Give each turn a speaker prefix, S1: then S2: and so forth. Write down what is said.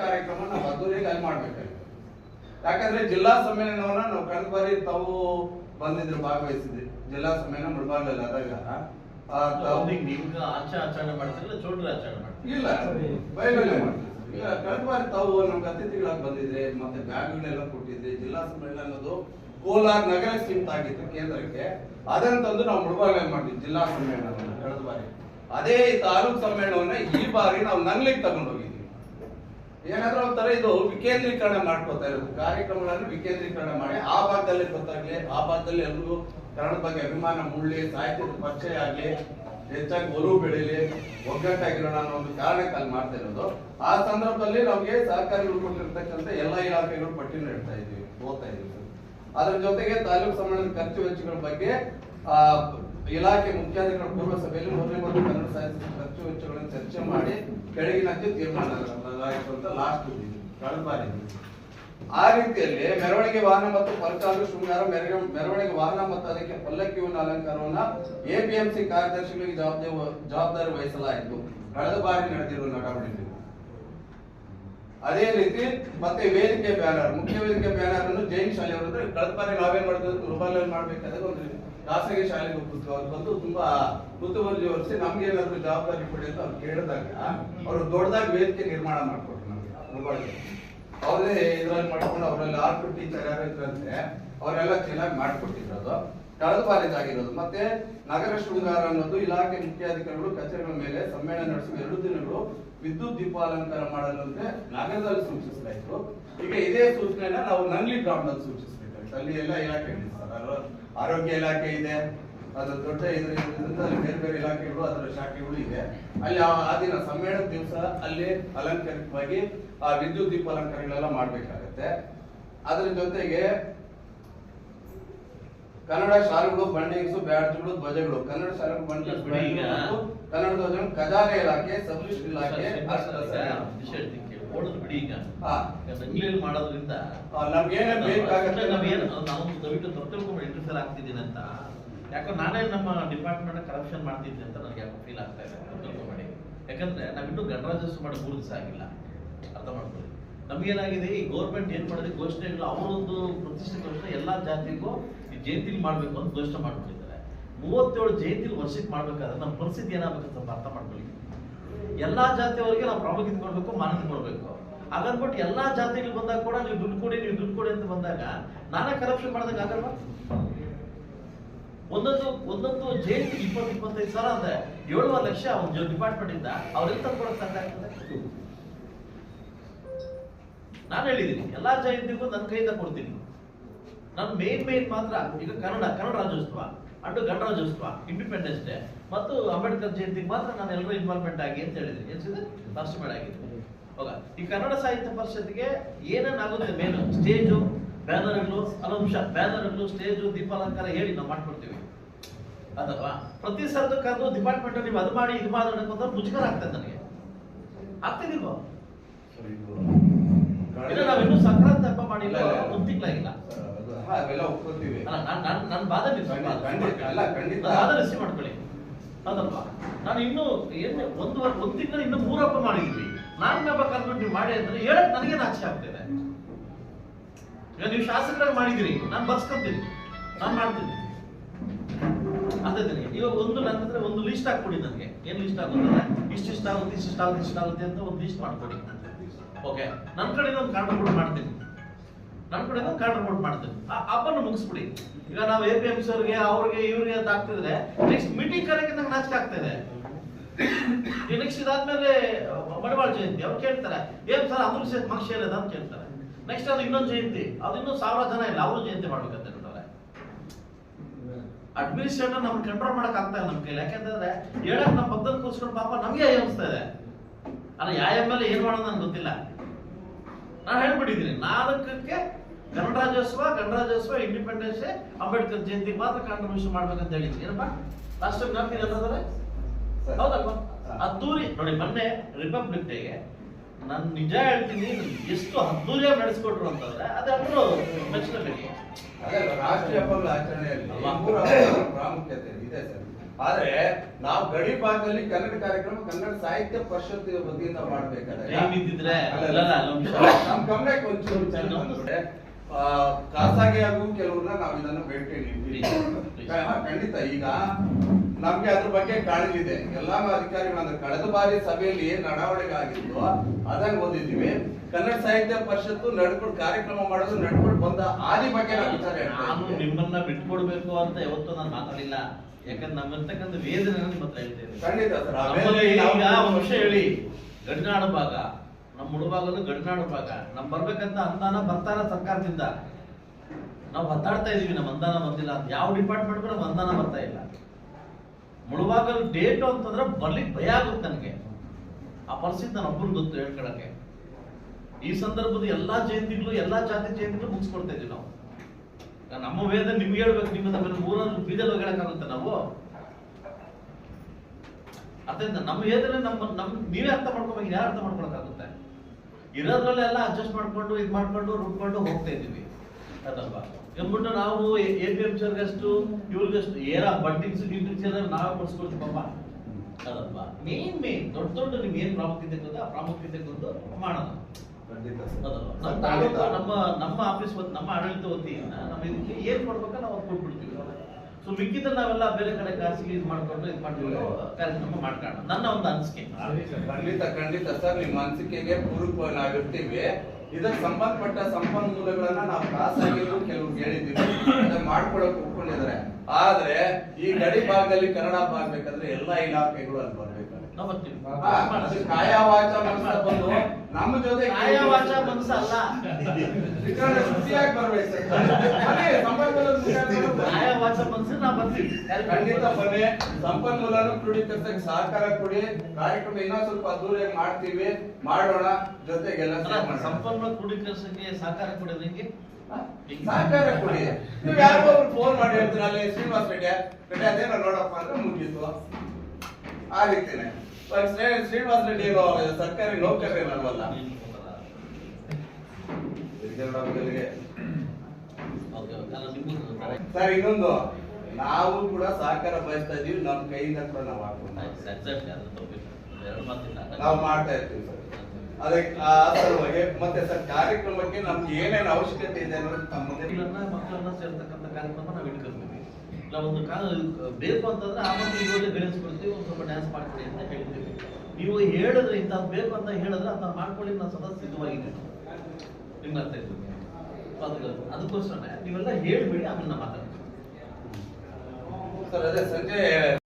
S1: ಕಾರ್ಯಕ್ರಮ ನಾವು ಅದ್ದೂರಿಯಾಗಿ ಅಲ್ಲಿ ಮಾಡ್ಬೇಕಾಗಿತ್ತು. ಯಾಕಂದ್ರೆ ಜಿಲ್ಲಾ ಸಮ್ಮೇಳನವನ್ನ ನಾವು ಕಳೆದ ಬಾರಿ ತಾವು ಬಂದಿದ್ರು ಭಾಗವಹಿಸಿದ್ರಿ ಜಿಲ್ಲಾ ಸಮ್ಮೇಳನ ಮುಳಬಾಗ್ಲಲ್ಲಿ ಆದಾಗ
S2: ಆಚರಣೆ ಮಾಡ್ತಿರಲ್ಲ ಚೋಟ್ರಿ ಆಚರಣೆ ಮಾಡ್ತೀರಿ
S1: ಇಲ್ಲ ಬೈಬಲ್ಲೇ ಮಾಡ್ತೀವಿ ಈಗ ಕಳೆದ ಬಾರಿ ತಾವು ನಮ್ಗೆ ಅತಿಥಿಗಳಾಗಿ ಬಂದಿದ್ರೆ ಮತ್ತೆ ಬ್ಯಾಗ್ಗಳೆಲ್ಲ ಕೊಟ್ಟಿದ್ರಿ ಜಿಲ್ಲಾ ಸಮ್ಮೇಳನ ಅನ್ನೋದು ಕೋಲಾರ ನಗರ ಸೀಮಿತ ಆಗಿತ್ತು ಕೇಂದ್ರಕ್ಕೆ. ಅದನ್ನ ತಂದು ನಾವು ಮುಳಬಾಗ್ಲಲ್ಲಿ ಮಾಡಿದ್ವಿ ಜಿಲ್ಲಾ ಸಮ್ಮೇಳನ ಕಳೆದ ಬಾರಿ. ಅದೇ ತಾಲೂಕ್ ಸಮ್ಮೇಳನವನ್ನ ಈ ಬಾರಿ ನಾವು ನಂಗ್ಲಿಗೆ ತಗೊಂಡೋಗಿ ಏನಾದ್ರೂ ಒಂಥರ ಇದು ವಿಕೇಂದ್ರೀಕರಣ ಮಾಡ್ಕೋತಾ ಇರೋದು. ಕಾರ್ಯಕ್ರಮಗಳನ್ನು ವಿಕೇಂದ್ರೀಕರಣ ಮಾಡಿ. ಆ ಭಾಗದಲ್ಲಿ ಗೊತ್ತಾಗ್ಲಿ, ಆ ಭಾಗದಲ್ಲಿ ಎಲ್ರಿಗೂ ಕನ್ನಡ ಬಗ್ಗೆ ಅಭಿಮಾನ ಮುಳ್ಳಿ ಸಾಹಿತ್ಯದ ಪರಿಚಯ ಆಗ್ಲಿ, ಹೆಚ್ಚಾಗಿ ಒಲವು ಬೆಳೀಲಿ ಒಗ್ಗಟ್ಟಾಗಿರೋಣ ಅನ್ನೋ ಒಂದು ಕಾರಣಕ್ಕೆ ಅಲ್ಲಿ ಮಾಡ್ತಾ ಇರೋದು. ಆ ಸಂದರ್ಭದಲ್ಲಿ ನಮಗೆ ಸಹಕಾರಿಗಳು ಕೊಟ್ಟಿರ್ತಕ್ಕಂಥ ಎಲ್ಲ ಇಲಾಖೆಗಳು ಪಟ್ಟಿ ನೀಡ್ತಾ ಇದ್ವಿ, ಓದ್ತಾ ಇದ್ದೀವಿ ಅದ್ರ ಜೊತೆಗೆ ತಾಲೂಕು ಸಮ್ಮೇಳನದ ಖರ್ಚು ವೆಚ್ಚಗಳ ಬಗ್ಗೆ, ಆ ಇಲಾಖೆ ಮುಖ್ಯಾಧಿಕಾರಿ ಪೂರ್ವ ಸಭೆಯಲ್ಲಿ ಮೊದಲೇ ಮತ್ತು ಕನ್ನಡ ಸಾಹಿತ್ಯ ಖರ್ಚು ವೆಚ್ಚಗಳನ್ನು ಚರ್ಚೆ ಮಾಡಿ ಕೆಳಗಿನಂತೆ ತೀರ್ಮಾನ ಅಂತ ಲಾಸ್ಟ್ ಕಳೆದ ಬಾರಿ ಆ ರೀತಿಯಲ್ಲಿ ಮೆರವಣಿಗೆ ವಾಹನ ಮತ್ತು ಪರಚಾಲು ಶೃಂಗಾರ ಮೆರವಣಿಗೆ ವಾಹನ ಮತ್ತು ಅದಕ್ಕೆ ಪಲ್ಲಕ್ಕಿ ಹೂವಿನ ಅಲಂಕಾರವನ್ನ ಎಪಿಎಂಸಿ ಕಾರ್ಯದರ್ಶಿಗಳಿಗೆ ಜವಾಬ್ದಾರಿ ಜವಾಬ್ದಾರಿ ವಹಿಸಲಾಯಿತು. ಕಳೆದ ಬಾರಿ ನಡೆದಿರುವ ನಡವಳಿಕೆ ಅದೇ ರೀತಿ ಮತ್ತೆ ವೇದಿಕೆ ಬ್ಯಾನರ್ ಮುಖ್ಯ ವೇದಿಕೆ ಬ್ಯಾನರ್ ಅನ್ನು ಜೈನ್ ಶಾಲೆ ಅವರು ಕಳೆದ ಬಾರಿ ನಾವೇನ್ ಮಾಡಿದ್ವಿ ಮಾಡ್ಬೇಕಾದ್ರೆ ಒಂದು ಖಾಸಗಿ ಶಾಲೆಗೆ ಹೋಗ್ಬಿಟ್ಟು ಅವ್ರು ಬಂದು ತುಂಬಾ ಮುತುವರ್ಜಿ ವರ್ಷ ನಮ್ಗೆ ಏನಾದ್ರು ಜವಾಬ್ದಾರಿ ಕೊಡಿ ಅಂತ ಅವ್ರು ಕೇಳಿದಾಗ ಅವರು ದೊಡ್ಡದಾಗಿ ವೇದಿಕೆ ನಿರ್ಮಾಣ ಮಾಡ್ಕೊಟ್ರು ನಮ್ಗೆ ರುಬಾಲಿ ಅವ್ರೇ ಇದ್ರಲ್ಲಿ ಮಾಡ್ಕೊಂಡು ಅವರಲ್ಲಿ ಆರ್ಟ್ ಟೀಚರ್ ಯಾರು ಇದ್ರಂತೆ, ಅವರೆಲ್ಲ ಚೆನ್ನಾಗಿ ಮಾಡ್ಕೊಟ್ಟಿದ್ರು ಅದು. ಕಳೆದ ಬಾರಿ ಆಗಿರೋದು ಮತ್ತೆ ನಗರ ಶೃಂಗಾರ ಅನ್ನೋದು ಇಲಾಖೆ ಮುಖ್ಯಾಧಿಕಾರಿಗಳು ಕಚೇರಿಗಳ ಮೇಲೆ ಸಮ್ಮೇಳನ ನಡೆಸಿ ಎರಡು ದಿನಗಳು ವಿದ್ಯುತ್ ದೀಪಾಲಂಕಾರ ಮಾಡಲು ನಗರದಲ್ಲಿ ನಗರದಲ್ಲಿ ಸೂಚಿಸಲಾಯಿತು ಈಗ ಇದೇ ಸೂಚನೆನ ನಾವು ನಂಗ್ಲಿ ಗ್ರಾಮದಲ್ಲಿ ಸೂಚಿಸಬೇಕಾಗುತ್ತೆ ಅಲ್ಲಿ ಎಲ್ಲ ಇಲಾಖೆ ಇದೆ ಸರ್. ಆರೋಗ್ಯ ಇಲಾಖೆ ಇದೆ ಅದು ದೊಡ್ಡ ಇದರಿಂದ ಅಲ್ಲಿ ಬೇರೆ ಬೇರೆ ಇಲಾಖೆಗಳು ಅದರ ಶಾಖೆಗಳು ಇದೆ. ಅಲ್ಲಿ ಆ ದಿನ ಸಮ್ಮೇಳನ ದಿವಸ ಅಲ್ಲಿ ಅಲಂಕಾರಿಕವಾಗಿ ಆ ವಿದ್ಯುತ್ ದೀಪ ಅಲಂಕಾರಗಳೆಲ್ಲ ಮಾಡಬೇಕಾಗತ್ತೆ. ಅದರ ಜೊತೆಗೆ ಕನ್ನಡ ಶಾಲೆಗಳು ಬಂಡಿಂಗ್ಸು ಬ್ಯಾಡ್ಜ್ಗಳು ಧ್ವಜಗಳು. ಕನ್ನಡ ಶಾಲೆಗಳು ಬಂಡಿಂಗ್ಸ್ ಕನ್ನಡ ಧ್ವಜಗಳು ಖಜಾನೆ ಇಲಾಖೆ ಸಬ್ಲಿಸ್ಟ್ ಇಲಾಖೆ
S2: ಓಡೋದು ಬಿಡಿ ಈಗ. ಬೆಂಗಳೂರು ಮಾಡೋದ್ರಿಂದ
S1: ಆ, ನಮ್ಗೇನೇ ಬೇಕಾಗತ್ತೆ
S2: ನಾವೇನು ನಾವು ದಯವಿಟ್ಟು ತೊಟ್ಟಿಲ್ಕೊಂಡು ಇಂಟರ್ಫಿಯರ್ ಆಗ್ತಿದ್ದೀನಿ ಅಂತ. ಯಾಕೋ ನಾನೇ ನಮ್ಮ ಡಿಪಾರ್ಟ್ಮೆಂಟ್ ಕರಪ್ಷನ್ ಮಾಡ್ತಿದ್ದೆ ಅಂತ ನನಗೆ ಯಾಕೋ ಫೀಲ್ ಆಗ್ತಾ ಇದೆ. ತಿಳ್ಕೊಂಬೇಡಿ ಯಾಕಂದ್ರೆ ನಾವಿನ್ನೂ ಗಣರಾಜ್ಯೋತ್ಸವ ಮಾಡಿ ಮೂರು ದಿವಸ ಆಗಿಲ್ಲ. ಅರ್ಥ ಮಾಡ್ಕೊಳ್ಳಿ. ನಮ್ಗೇನಾಗಿದೆ ಈ ಗೌರ್ಮೆಂಟ್ ಏನು ಮಾಡಿದೆ ಘೋಷಣೆಗಳು ಅವರೊಂದು ಪ್ರತಿಷ್ಠಿತ ಘೋಷಣೆ ಎಲ್ಲ ಜಾತಿಗೂ ಈ ಜಯಂತಿಲಿ ಮಾಡ್ಬೇಕು ಅಂತ ಘೋಷಣೆ ಮಾಡ್ಬಿಟ್ಟಿದ್ದಾರೆ. ಮೂವತ್ತೇಳು ಜಯಂತಿಲಿ ವರ್ಷಕ್ಕೆ ಮಾಡ್ಬೇಕಾದ್ರೆ ನಮ್ಮ ಪರಿಸ್ಥಿತಿ ಏನಾಗಬೇಕು ಸ್ವಲ್ಪ ಅರ್ಥ ಮಾಡ್ಕೊಳ್ಳಿ. ಎಲ್ಲಾ ಜಾತಿಯವರಿಗೆ ನಾವು ಪ್ರಾಮುಖ್ಯತೆ ಕೊಡಬೇಕು, ಮಾನ್ಯತೆ ಕೊಡ್ಬೇಕು. ಹಾಗನ್ಬಿಟ್ಟು ಎಲ್ಲಾ ಜಾತಿಗಳು ಬಂದಾಗ ಕೂಡ ನೀವು ದುಡ್ಡು ಕೊಡಿ, ನೀವು ದುಡ್ಡು ಕೊಡಿ ಅಂತ ಬಂದಾಗ ನಾನೇ ಕರಪ್ಷನ್ ಮಾಡೋದಕ್ಕೆ ಆಗಲ್ವಾ? ಒಂದೊಂದು ಒಂದೊಂದು ಜೈಲಿಗೆ ಇಪ್ಪತ್ತು, ಇಪ್ಪತ್ತೈದು ಸಾವಿರ ಅಂದ್ರೆ ಏಳುವ ಲಕ್ಷ ಒಂದು ಡಿಪಾರ್ಟ್ಮೆಂಟ್ ಇಂದ ಅವ್ರಿಗೆ ತಂದ್ಕೊಡಕ್ ಸಾಧ್ಯ ಆಗ್ತದೆ? ನಾನು ಹೇಳಿದ್ದೀನಿ, ಎಲ್ಲಾ ಜಯಂತಿಗೂ ನನ್ನ ಕೈಯಿಂದ ಕೊಡ್ತೀನಿ. ನಾನು ಮೇನ್ ಮೇನ್ ಮಾತ್ರ, ಈಗ ಕನ್ನಡ ಕನ್ನಡ ರಾಜ್ಯೋತ್ಸವ. ಅಂಡು ಗಣರಾಜ್ಯೋತ್ಸವ ಇಂಡಿಪೆಂಡೆನ್ಸ್ ಡೇ ಮತ್ತು ಅಂಬೇಡ್ಕರ್ ಜಯಂತಿಗೆ ಮಾತ್ರ ನಾನು ಎಲ್ಲರೂ ಇನ್ವಾಲ್ವ್ಮೆಂಟ್ ಆಗಿ ಅಂತ ಹೇಳಿದ್ರಿ. ಎನ್ಸಿದ್ರೆ ಲಾಸ್ಟ್ ಮೇಡ್ ಆಗಿದೆ ಹೋಗ. ಈ ಕನ್ನಡ ಸಾಹಿತ್ಯ ಪರಿಷತ್ಗೆ ಏನೇನಾಗುತ್ತೆ ಮೇನು ಸ್ಟೇಜು ಬ್ಯಾನರ್ಗಳು ಅಲಂಶ ಬ್ಯಾನರ್ಗಳು ಸ್ಟೇಜು ದೀಪಾಲಂಕಾರ ಹೇಳಿ ನಾವು ಮಾಡ್ಕೊಡ್ತೀವಿ. ಅದಲ್ವಾ? ಪ್ರತಿ ಸರದ್ದು ಕರೆದು ಡಿಪಾರ್ಟ್ಮೆಂಟ್ ನೀವು ಅದು ಮಾಡಿ ಇದು ಮಾಡಿ ಅಂತ ಮುಜುಗರ ಆಗ್ತದೆ ನನಗೆ. ಆಗ್ತಿದಿಲ್ವಾ ಇಲ್ಲ ನಾವಿನ್ನೂ ಸಂಕ್ರಾಂತಿ ಹಬ್ಬ ಮಾಡಿಲ್ಲ ಒಂದು ತಿಂಗಳಾಗಿಲ್ಲ.
S1: ಅವೆಲ್ಲ ಒಪ್ಕೋತೀವಿ.
S2: ಅಲ್ಲ ನಾನ್ ನಾನ್ ನನ್ನ ಬಾಧ ನೀವು
S1: ಖಂಡಿತ, ಅಲ್ಲ, ಖಂಡಿತ.
S2: ರಿಸೀವ್ ಮಾಡ್ಕೊಳ್ಳಿ. ಅದಲ್ವಾ ನಾನು ಇನ್ನು ಏನು ಒಂದು ಒಂದು ತಿಂಗಳು ಇನ್ನು ಮೂರಪ್ಪ ಮಾಡಿದ್ವಿ. ನಾನು ಕರ್ಕೊಂಡು ನೀವು ಮಾಡಿ ಅಂದ್ರೆ ಹೇಳಕ್ ನನಗೆ ನಾಚಿಕೆ ಆಗ್ತಿದೆ. ಈಗ ನೀವು ಶಾಸಕರಾಗಿ ಮಾಡಿದಿರಿ ನಾನು ಬರ್ಸ್ಕೊಂತೀನಿ. ನಾನು ಮಾಡ್ತೀನಿ. ಅದೇ ಇವಾಗ ಒಂದು ನನ್ನ ಹತ್ರ ಒಂದು ಲಿಸ್ಟ್ ಹಾಕ್ಬಿಡಿ ನನಗೆ. ಏನು ಲಿಸ್ಟ್ ಆಗುತ್ತೆ ಇಷ್ಟು ಇಷ್ಟ ಆಗುತ್ತೆ ಇಷ್ಟು ಇಷ್ಟ ಆಗುತ್ತೆ ಇಷ್ಟ ಆಗುತ್ತೆ ಅಂತ ಒಂದು ಲಿಸ್ಟ್ ಮಾಡ್ಕೊಡಿ. ಓಕೆ ನನ್ನ ಕಡೆ ಒಂದು ಕಾರ್ಡ್ ಕೂಡ ಮಾಡ್ತೀನಿ. ನನ್ನ ಕಡೆ ಕಾರ್ಡ್ ರಿಪೋರ್ಟ್ ಮಾಡ್ತೀವಿ ಆ, ಹಬ್ಬನ ಮುಗಿಸ್ಬಿಡಿ. ಈಗ ನಾವು ಎ ಪಿ ಎಂ ಸಿ ಅವ್ರಿಗೆ ಅವ್ರಿಗೆ, ಇವ್ರಿಗೆ ಅಂತ ಆಗ್ತಿದ್ರೆ ನೆಕ್ಸ್ಟ್ ಮೀಟಿಂಗ್ ಕರೆಗೆ ನಂಗೆ ನಾಚಿಕೆ ಆಗ್ತಿದೆ ನೆಕ್ಸ್ಟ್ ಇದಾದ್ಮೇಲೆ, ಬಡವಾಳ ಜಯಂತಿ, ಅವ್ರು ಕೇಳ್ತಾರೆ, ಏನ್ ಸರ್ ಅದ್ರ ಸೇತ್ ಮಕ್ಷ ಹೇಳಿದ ಅಂತ ಕೇಳ್ತಾರೆ. ನೆಕ್ಸ್ಟ್ ಅದು ಇನ್ನೊಂದು ಜಯಂತಿ. ಅದು ಇನ್ನೂ ಸಾವಿರ ಜನ ಇಲ್ಲ, ಅವರು ಜಯಂತಿ ಮಾಡ್ಬೇಕಂತ ಹೇಳ್ತಾರೆ. ಅಡ್ಮಿನಿಸ್ಟ್ರೇಟರ್ ನಮ್ಗೆ ಕಂಟ್ರೋಲ್ ಮಾಡಕ್ ಆಗ್ತಾ ಇಲ್ಲ ನಮ್ ಕೈಲಿ. ಯಾಕೆಂತಂದ್ರೆ, ಹೇಳಕ್ ನಮ್ಮ ಪಕ್ಕದಲ್ಲಿ ಕೂರ್ಸ್ಕೊಂಡು ಪಾಪ ನಮಗೆ ಅನಿಸ್ತಾ ಇದೆ. ಅಲ್ಲ ಯಾವ ಎಂ ಏನ್ ಮಾಡೋದು ನಂಗೆ ಗೊತ್ತಿಲ್ಲ. ನಾನು ಹೇಳ್ಬಿಟ್ಟಿದ್ದೀನಿ, ನಾಲ್ಕಕ್ಕೆ ಗಣರಾಜ್ಯೋತ್ಸವ ಗಣರಾಜ್ಯೋತ್ಸವ ಇಂಡಿಪೆಂಡೆನ್ಸ್ ಡೇ ಅಂಬೇಡ್ಕರ್ ಜಯಂತಿ ಮಾತ್ರ ಕಾಂಟ್ರಿಬ್ಯೂಷನ್ ಮಾಡ್ಬೇಕಂತ ಹೇಳಿದ್ವಿ ಏನಪ್ಪ? ಲಾಸ್ಟ್ ಟೈಮ್ ಜ್ಞಾಪಕ ಎಲ್ಲದಾರೆ ಹೌದಲ್ವಾ ಅದ್ದೂರಿ ನೋಡಿ ಮೊನ್ನೆ ರಿಪಬ್ಲಿಕ್ ಡೇಗೆ ನಾನು ನಿಜ ಹೇಳ್ತೀನಿ ಎಷ್ಟು ಅದ್ದೂರಿಯಾಗಿ ನಡೆಸ್ಕೊಟ್ರು ಅಂತಂದ್ರೆ ಅದೆಲ್ಲರೂ ಮೆಚ್ಚಲೇಬೇಕು
S1: ಅದೇ ರಾಷ್ಟ್ರೀಯ ಹಬ್ಬಗಳ ಆಚರಣೆಯಲ್ಲಿ ಪ್ರಾಮುಖ್ಯತೆ ಇದೆ ಸರ್. ಆದ್ರೆ ನಾವು ಗಡಿ ಭಾಗದಲ್ಲಿ ಕನ್ನಡ ಕಾರ್ಯಕ್ರಮ ಕನ್ನಡ ಸಾಹಿತ್ಯ ಪರಿಷತ್ ವತಿಯಿಂದ ಮಾಡ್ಬೇಕಾದ್ರೆ. ನಮ್ ಗಮನಕ್ಕೆ ಒಂಚೂರು ಆ, ಖಾಸಗಿಯಾಗೂ ಕೆಲವ್ರನ್ನ ನಾವು ಇದನ್ನ ಭೇಟಿ ನೀಡ್ತೀವಿ ಖಂಡಿತ. ಈಗ ನಮ್ಗೆ ಅದ್ರ ಬಗ್ಗೆ ಕಾಳಜಿ ಇದೆ ಎಲ್ಲಾ ಅಧಿಕಾರಿಗಳು ಅಂದ್ರೆ ಕಳೆದ ಬಾರಿ ಸಭೆಯಲ್ಲಿ ಏನ್ ಆಗಿತ್ತು ಅದನ್ನ ಓದಿದ್ದೀವಿ. ಕನ್ನಡ ಸಾಹಿತ್ಯ ಪರಿಷತ್ತು ನಡ್ಕೊಂಡು ಕಾರ್ಯಕ್ರಮ ಮಾಡೋದು ನಡ್ಕೊಂಡು ಬಂದ ಆದಿ ಬಗ್ಗೆ ನಾವು ವಿಚಾರ
S2: ನಾನು ನಿಮ್ಮನ್ನ ಬಿಟ್ಕೊಡ್ಬೇಕು ಅಂತ ಯಾವತ್ತೂ ನಾನು ಮಾತಾಡಿಲ್ಲ ಯಾಕಂದ್ರೆ ನಮ್ಮಿರ್ತಕ್ಕಂತ ವೇದನೆ ಹೇಳ್ತೇನೆ
S1: ಖಂಡಿತ ಸರ್.
S2: ಒಂದು ವಿಷಯ ಹೇಳಿ. ಗಡಿನಾಡು ಭಾಗ. ನಮ್ಮ ಮುಳುಬಾಗಲು ಗಡಿನಾಡು ಭಾಗ ನಮ್ ಬರ್ಬೇಕಂತ ಅನುದಾನ ಬರ್ತಾರ ಸರ್ಕಾರದಿಂದ. ನಾವು ಹತ್ತಾಡ್ತಾ ಇದೀವಿ ನಮ್ಮ ಅನುದಾನ ಬಂದಿಲ್ಲ ಅಂತ. ಯಾವ ಡಿಪಾರ್ಟ್ಮೆಂಟ್ ಕೂಡ ಅನುದಾನ ಬರ್ತಾ ಇಲ್ಲ. ಮುಳುಬಾಗಲು ಡೇಟ್ ಅಂತಂದ್ರೆ ಬರ್ಲಿಕ್ಕೆ ಭಯ ಆಗುತ್ತೆ ನನಗೆ. ಆ ಪರಿಸ್ಥಿತಿ ನನ್ನ ಒಬ್ಬರು ಗೊತ್ತು ಹೇಳ್ಕೊಳಕ್ಕೆ. ಈ ಸಂದರ್ಭದ ಎಲ್ಲಾ ಜಯಂತಿಗಳು, ಎಲ್ಲಾ ಜಾತಿ ಜಯಂತಿಗಳು ಮುಗಿಸ್ಕೊಡ್ತಾ ಇದೀವಿ ನಾವು. ನಮ್ಮ ವೇದ ನಿಮ್ಗೆ ಹೇಳ್ಬೇಕು ನಿಮ್ಮ ಮೇಲೆ ಮೂರಲ್ಲಿ ಬೀದಲ್ ಹೋಗ್ಯಾಕಾಗುತ್ತೆ ನಾವು. ಅದರಿಂದ ನಮ್ಮ ವೇದನೆ ನಮ್ಮ, ನಮ್, ನೀವೇ ಅರ್ಥ ಮಾಡ್ಕೊಬೇಕು ಯಾರು ಅರ್ಥ ಮಾಡ್ಕೊಳಕ್ಕಾಗುತ್ತೆ? ಇರೋದ್ರಲ್ಲೆಲ್ಲ ಅಡ್ಜಸ್ಟ್ ಮಾಡ್ಕೊಂಡು ಇದು ಮಾಡ್ಕೊಂಡು ರುಬ್ಕೊಂಡು ಹೋಗ್ತಾ ಇದೀವಿ ಅದಲ್ವಾ ಎಂದ್ಬಿಟ್ಟು ನಾವು ಎ ಪಿ ಎಂ ಸರ್ಗಷ್ಟು ಇವ್ರಿಗಷ್ಟು ಏರ ಬಡ್ಡಿಂಗ್ಸ್ ಗಿಡ್ಡಿಂಗ್ಸ್ ಎಲ್ಲ ನಾವೇ ಕೊಡ್ಸ್ಕೊಳ್ತೀವಿ ಪಾಪ. ಅದಲ್ವಾ ಮೇನ್ ಮೇನ್ ದೊಡ್ಡ ದೊಡ್ಡ ನಿಮ್ಗೆ ಏನ್ ಪ್ರಾಮುಖ್ಯತೆ ಗೊತ್ತು ಆ ಪ್ರಾಮುಖ್ಯತೆ ಗೊತ್ತು ಮಾಡೋಣ
S1: ಖಂಡಿತ.
S2: ಅದಲ್ವಾ? ನಮ್ಮ ನಮ್ಮ ಆಫೀಸ್ ನಮ್ಮ ಆಡಳಿತ ವತಿಯಿಂದ ನಮ್ಮ ಇದಕ್ಕೆ ಏನ್ ಮಾಡ್ಬೇಕು ನಾವು ಕೊಟ್ಬಿಡ್ತೀವಿ. ಸೊ ಮಿಕ್ಕಿದ್ರೆ ನಾವೆಲ್ಲ ಬೇರೆ ಕಡೆ ಖಾಸಗಿ ಇದು ಮಾಡ್ಕೊಂಡು ಇದು ಮಾಡ್ಕೊಂಡು ಕಾರ್ಯಕ್ರಮ ಮಾಡ್ಕೊಂಡು ನನ್ನ ಒಂದು ಅನಿಸಿಕೆ.
S1: ಖಂಡಿತ ಖಂಡಿತ ಸರ್ ನಿಮ್ಮ ಅನಿಸಿಕೆಗೆ ಪೂರ್ವ ನಾವಿರ್ತೀವಿ ಇದಕ್ಕೆ ಸಂಬಂಧಪಟ್ಟ ಸಂಪನ್ಮೂಲಗಳನ್ನ ನಾವು ಖಾಸಗಿ ಕೆಲವು ಹೇಳಿದ್ದೀವಿ. ಮಾಡ್ಕೊಳಕ್ ಒಪ್ಕೊಂಡಿದ್ದಾರೆ. ಆದ್ರೆ ಈ ಗಡಿ ಭಾಗದಲ್ಲಿ ಕನ್ನಡ ಬಾಗ್ಬೇಕಂದ್ರೆ ಎಲ್ಲಾ ಇಲಾಖೆಗಳು ಅಲ್ಲಿ ಬರ್ಬೇಕಾಗುತ್ತೆ.
S2: ನಾವು ಬರ್ತೀವಿ.
S1: ಹಾ, ಅದು ಕಾಯ ಬಂದು ನಮ್ಮ ಜೊತೆ
S2: ಕಾಯ ವಾಚ ಮನಸ್ಸ ಅಲ್ಲ.
S1: ಶ್ರೀಕರಣ ಶುಚಿಯಾಗಿ ಬರ್ಬೇಕು. ಸರ್. ಬನ್ನಿ, ಸಂಪನ್ಮೂಲದ ಮುಖಾಂತರ ಬನ್ನಿ.
S2: ವಾಚ ಮನಸ್ಸು ನಾವು ಬರ್ತೀವಿ
S1: ಖಂಡಿತ ಬನ್ನಿ. ಸಂಪನ್ಮೂಲನು ಕ್ರೋಢೀಕರಿಸಕ್ಕೆ ಸಹಕಾರ ಕೊಡಿ. ಕಾರ್ಯಕ್ರಮ ಇನ್ನೂ ಸ್ವಲ್ಪ ಅದ್ದೂರಿಯಾಗಿ ಮಾಡ್ತೀವಿ. ಮಾಡೋಣ. ಜೊತೆಗೆ ಮಾಡೋಣ.
S2: ಸಂಪನ್ಮೂಲ ಕ್ರೋಢೀಕರಿಸಕ್ಕೆ ಸಹಕಾರ
S1: ಕೊಡೋದಂಗೆ ಸಹಕಾರ ಕೊಡಿ. ನೀವು ಯಾರಿಗೋ ಫೋನ್ ಮಾಡಿ ಹೇಳ್ತೀರ ಅಲ್ಲಿ ಶ್ರೀನಿವಾಸ್ ರೆಡ್ಡಿ. ರೆಡ್ಡಿ ಅದೇನೋ ನೋಡಪ್ಪ ಅಂದ್ರೆ ಮುಗೀತು. ಆ ರೀತಿನೇ. ಶ್ರೀನಿವಾಸ್ ರೆಡ್ಡಿ ಸರ್ಕಾರಿ
S2: ನಿಮ್ಮದು
S1: ಸರ್ ಇನ್ನೊಂದು. ನಾವು ಕೂಡ ಸಹಕಾರ ಬಯಸ್ತಾ ಇದೀವಿ ನಮ್ಮ ಕೈಯಿಂದ ಕೂಡ ನಾವು ಹಾಕೊಂಡು. ನಾವು ಮಾಡ್ತಾ ಇರ್ತೀವಿ ಸರ್. ಅದಕ್ಕೆ ಆ ಸಲುವಾಗಿ ಮತ್ತೆ ಸರ್ ಕಾರ್ಯಕ್ರಮಕ್ಕೆ ನಮ್ಗೆ ಏನೇನು ಅವಶ್ಯಕತೆ ಇದೆ ಅನ್ನೋದು ತಮ್ಮ
S2: ಮಕ್ಕಳನ್ನ ಮಕ್ಕಳನ್ನ ಸೇರ್ತಕ್ಕಂಥ ಕಾರ್ಯಕ್ರಮ ನಾವು ಇಟ್ಕೊಳ್ತೀವಿ. ಇಲ್ಲ ಒಂದು ಕಾಲ ಬೇಕು ಅಂತಂದ್ರೆ ಆ ಮಕ್ಕಳು ಬೆಳೆಸ್ಕೊಳ್ತೀವಿ ಒಂದು ಸ್ವಲ್ಪ ಡ್ಯಾನ್ಸ್ ಹೇಳ್ತೀವಿ ನೀವು ಹೇಳಿದ್ರೆ ಇಂಥದ್ದು ಬೇಕು ಅಂತ ಹೇಳಿದ್ರೆ ಅದನ್ನ ಮಾಡ್ಕೊಳ್ಳಿ ನಾನು ಸದಾ ಸಿದ್ಧವಾಗಿದೆ ನಿಮ್ಗೆ ಅರ್ಥ ಇದ್ದು ಅದಕ್ಕೆ ಅದಕ್ಕೋಸ್ಕರ, ನೀವೆಲ್ಲ ಹೇಳ್ಬೇಡಿ ಅದನ್ನ ಮಾತಾಡ್ತೀನಿ.
S1: ಸರ್, ಅದೇ ಸಂಜೆ